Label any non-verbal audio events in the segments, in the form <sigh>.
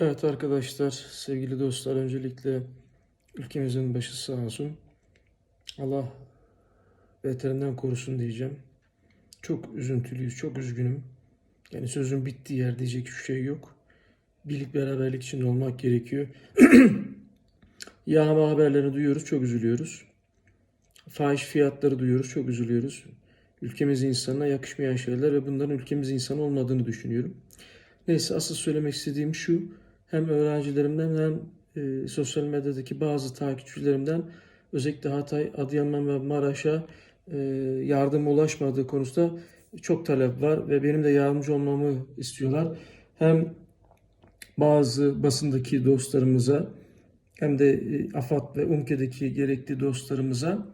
Evet arkadaşlar, sevgili dostlar öncelikle ülkemizin başı sağ olsun. Allah beterinden korusun diyeceğim. Çok üzüntülüyüz, çok üzgünüm. Yani sözün bittiği yer diyecek hiçbir şey yok. Birlik beraberlik içinde olmak gerekiyor. <clears throat> Yağma haberlerini duyuyoruz, çok üzülüyoruz. Fahiş fiyatları duyuyoruz, çok üzülüyoruz. Ülkemiz insanına yakışmayan şeyler ve bunların ülkemiz insanı olmadığını düşünüyorum. Neyse asıl söylemek istediğim şu. Hem öğrencilerimden hem e, sosyal medyadaki bazı takipçilerimden özellikle Hatay, Adıyaman ve Maraş'a e, yardım ulaşmadığı konusunda çok talep var ve benim de yardımcı olmamı istiyorlar. Hem bazı basındaki dostlarımıza hem de e, AFAD ve UMKE'deki gerekli dostlarımıza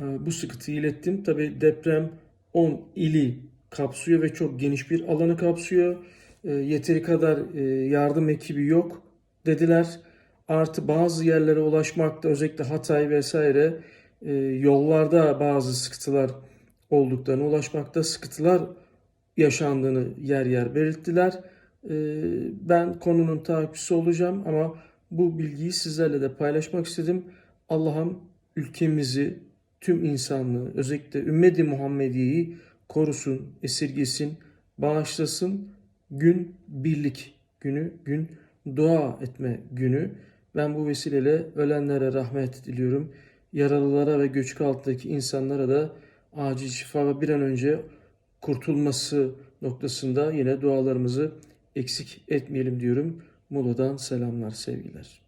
e, bu sıkıntıyı ilettim. Tabi deprem 10 ili kapsıyor ve çok geniş bir alanı kapsıyor. E, Yeteri kadar e, yardım ekibi yok dediler. Artı bazı yerlere ulaşmakta özellikle Hatay vesaire e, yollarda bazı sıkıntılar olduklarını, ulaşmakta sıkıntılar yaşandığını yer yer belirttiler. E, Ben konunun takipçisi olacağım ama bu bilgiyi sizlerle de paylaşmak istedim. Allah'ım ülkemizi, tüm insanlığı, özellikle ümmeti Muhammediye'yi korusun, esirgesin, bağışlasın. Gün birlik günü, gün dua etme günü. Ben bu vesileyle ölenlere rahmet diliyorum. Yaralılara ve göçük altındaki insanlara da acil şifa ve bir an önce kurtulması noktasında yine dualarımızı eksik etmeyelim diyorum. Muğla'dan selamlar, sevgiler.